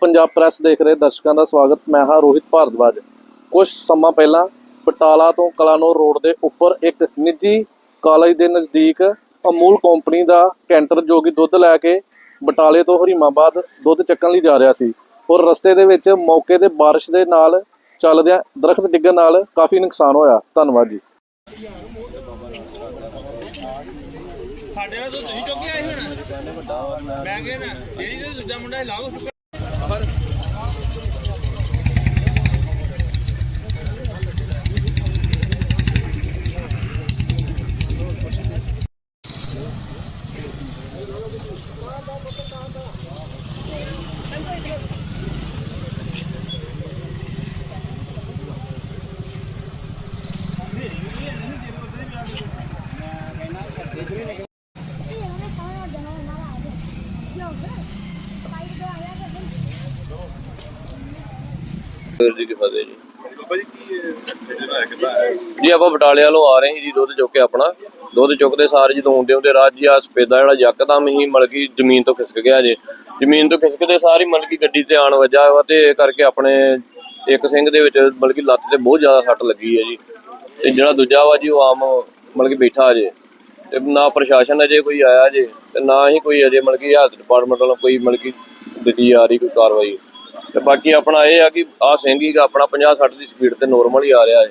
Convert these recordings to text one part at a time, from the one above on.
Punjab press ਦੇਖ ਰਹੇ ਦਰਸ਼ਕਾਂ ਦਾ ਸਵਾਗਤ। ਮੈਂ ਹਾਂ ਰੋਹਿਤ ਭਾਰਦਵਾਜ। ਕੁਝ ਸਮਾਂ ਪਹਿਲਾਂ ਬਟਾਲਾ ਤੋਂ ਕਲਾਨੌਰ ਰੋਡ ਦੇ ਉੱਪਰ ਇੱਕ ਨਿੱਜੀ ਕਾਲਜ ਦੇ ਨਜ਼ਦੀਕ ਅਮੂਲ ਕੰਪਨੀ ਦਾ ਕੈਂਟਰ ਜੋ ਕਿ ਦੁੱਧ ਲੈ ਕੇ ਬਟਾਲੇ ਤੋਂ ਹਰੀਮਾਬਾਦ ਦੁੱਧ ਚੱਕਣ ਲਈ ਜਾ ਰਿਹਾ ਸੀ। ਔਰ ਰਸਤੇ ਦੇ ਵਿੱਚ ਮੌਕੇ ਤੇ ਬਾਰਿਸ਼ ਦੇ ਨਾਲ ਚੱਲਦਿਆਂ ਦਰਖਤ ਡਿੱਗਣ ਨਾਲ ਕਾਫੀ ਨੁਕਸਾਨ ਹੋਇਆ। ਧੰਨਵਾਦ ਜੀ। ਸਾਡੇ ਨਾਲ ਤੁਸੀਂ ਚੁੱਕ ਆਏ ਹੁਣ? ਮੈਂ ਕਿਹਾ ਜਿਹੜੀ ਦੂਜਾ ਮੁੰਡਾ ਲਾਓ ਪਰ ਵੀਰ ਜੀ ਕੀ ਫਤਿਹ ਜੀ? ਜੀ, ਆਪਾਂ ਬਟਾਲੇ ਵੱਲੋਂ ਆ ਰਹੇ ਸੀ ਜੀ, ਦੁੱਧ ਚੁੱਕ ਕੇ ਆਪਣਾ। ਦੁੱਧ ਚੁੱਕਦੇ ਸਾਰ ਜਦੋਂ ਆਉਂਦੇ ਹੁੰਦੇ ਰਾਜ ਜੀ ਆ ਸਪੇਦਾ ਜਿਹੜਾ ਯਕਦਮ ਹੀ ਮਲਕੀ ਜ਼ਮੀਨ ਤੋਂ ਖਿਸਕ ਗਿਆ ਜੇ। ਜ਼ਮੀਨ ਤੋਂ ਖਿਸਕਦੇ ਸਾਰੀ ਮਲਕੀ ਗੱਡੀ ਤੇ ਆਣ ਵੱਜਾ ਵਾ ਤੇ ਇਹ ਕਰਕੇ ਆਪਣੇ ਇੱਕ ਸਿੰਘ ਦੇ ਵਿੱਚ ਮਲਕੀ ਲੱਤ ਤੇ ਬਹੁਤ ਜ਼ਿਆਦਾ ਸੱਟ ਲੱਗੀ ਹੈ ਜੀ। ਤੇ ਜਿਹੜਾ ਦੂਜਾ ਵਾ ਜੀ, ਉਹ ਆਮ ਮਲਕੀ ਬੈਠਾ ਜੇ। ਤੇ ਨਾ ਪ੍ਰਸ਼ਾਸਨ ਅਜੇ ਕੋਈ ਆਇਆ ਜੇ ਤੇ ਨਾ ਹੀ ਕੋਈ ਅਜੇ ਮਲਕੀ ਹੈਲਥ ਡਿਪਾਰਟਮੈਂਟ ਵੱਲੋਂ ਕੋਈ ਮਲਕੀ ਦਿੱਤੀ ਜਾ ਰਹੀ ਕੋਈ ਕਾਰਵਾਈ। ਤੇ ਬਾਕੀ ਆਪਣਾ ਇਹ ਆ ਕਿ ਆ ਸਿੰਘ ਹੀ ਆਪਣਾ 50 60 ਦੀ ਸਪੀਡ ਤੇ ਨੋਰਮਲ ਹੀ ਆ ਰਿਹਾ ਹੈ।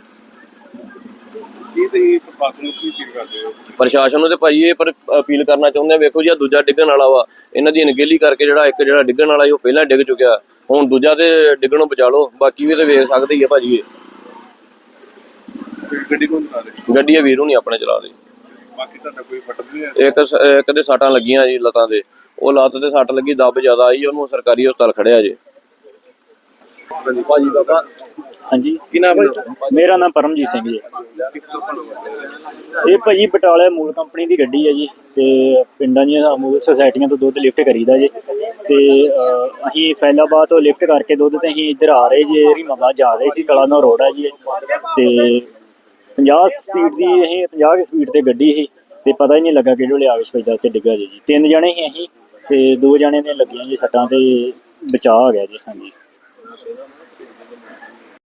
ਇਹ ਤੇ ਪ੍ਰਸ਼ਾਸਨ ਨੂੰ ਕੀ ਫੀਲ ਕਰਦੇ ਹੋ? ਪ੍ਰਸ਼ਾਸਨ ਨੂੰ ਤੇ ਭਾਈ ਇਹ ਪਰ ਅਪੀਲ ਕਰਨਾ ਚਾਹੁੰਦੇ ਆ ਵੇਖੋ ਜੀ ਆ ਦੂਜਾ ਡਿੱਗਣ ਵਾਲਾ ਵਾ। ਇਹਨਾਂ ਦੀ ਅਣਗਹਿਲੀ ਕਰਕੇ ਜਿਹੜਾ ਇੱਕ ਜਿਹੜਾ ਡਿੱਗਣ ਵਾਲਾ ਸੀ ਉਹ ਪਹਿਲਾਂ ਡਿੱਗ ਚੁੱਕਿਆ। ਹੁਣ ਦੂਜਾ ਤੇ ਡਿੱਗਣੋਂ ਬਚਾ ਲਓ ਬਾਕੀ ਵੀ ਤੇ ਵੇਖ ਸਕਦੇ ਹੀ ਆ ਭਾਜੀ ਇਹ। ਗੱਡੀ ਕੋਲ ਚਲਾ ਰਹੇ ਗੱਡੀ ਇਹ ਵੀਰੋਂ ਨਹੀਂ ਆਪਣੇ ਚਲਾ ਰਹੇ। ਬਾਕੀ ਤੁਹਾਡਾ ਕੋਈ ਫਟਕ ਨਹੀਂ ਹੈ ਇੱਕ ਦੇ ਸੱਟਾਂ ਲੱਗੀਆਂ ਜੀ ਲੱਤਾਂ ਦੇ। ਉਹ ਲੱਤ ਤੇ ਸੱਟ ਲੱਗੀ ਦੱਬ ਜ਼ਿਆਦਾ ਆਈ ਉਹਨੂੰ ਸਰਕਾਰੀ ਹਸਪਤਾਲ ਖੜਿਆ ਜੇ। ਭਾਜੀ ਬਾਬਾ। ਹਾਂਜੀ। ਕੀ ਨਾਮ ਹੈ ਮੇਰਾ ਨਾਮ ਪਰਮਜੀਤ ਸਿੰਘ ਜੀ। ਇਹ ਭਾਜੀ ਬਟਾਲੇ ਮੂਲ ਕੰਪਨੀ ਦੀ ਗੱਡੀ ਹੈ ਜੀ ਤੇ ਪਿੰਡਾਂ ਦੀਆਂ ਅਮੂਲ ਸੁਸਾਇਟੀਆਂ ਤੋਂ ਦੁੱਧ ਲਿਫਟ ਕਰੀਦਾ ਜੀ। ਤੇ ਅਸੀਂ ਫੈਲਾਬਾਦ ਤੋਂ ਲਿਫਟ ਕਰਕੇ ਦੁੱਧ ਤੇ ਅਸੀਂ ਇੱਧਰ ਆ ਰਹੇ ਜੀ ਰੀਮਾਬਾਦ ਜਾ ਰਹੇ ਸੀ ਕਲਾਨੌਰ ਰੋਡ ਹੈ ਜੀ। ਤੇ 50 ਸਪੀਡ ਦੀ ਇਹ 50 ਸਪੀਡ ਤੇ ਗੱਡੀ ਸੀ ਤੇ ਪਤਾ ਹੀ ਨਹੀਂ ਲੱਗਾ ਕਿਹੜੇ ਵੇਲੇ ਆਵੇਸ਼ ਪੈਦਾ ਤੇ ਡਿੱਗਾ ਜੀ। ਜੀ ਤਿੰਨ ਜਣੇ ਸੀ ਅਸੀਂ ਤੇ ਦੋ ਜਣੇ ਨੇ ਲੱਗੀਆਂ ਜੀ ਸੱਟਾਂ ਤੇ ਬਚਾਅ ਹੋ ਗਿਆ ਜੀ, ਹਾਂਜੀ।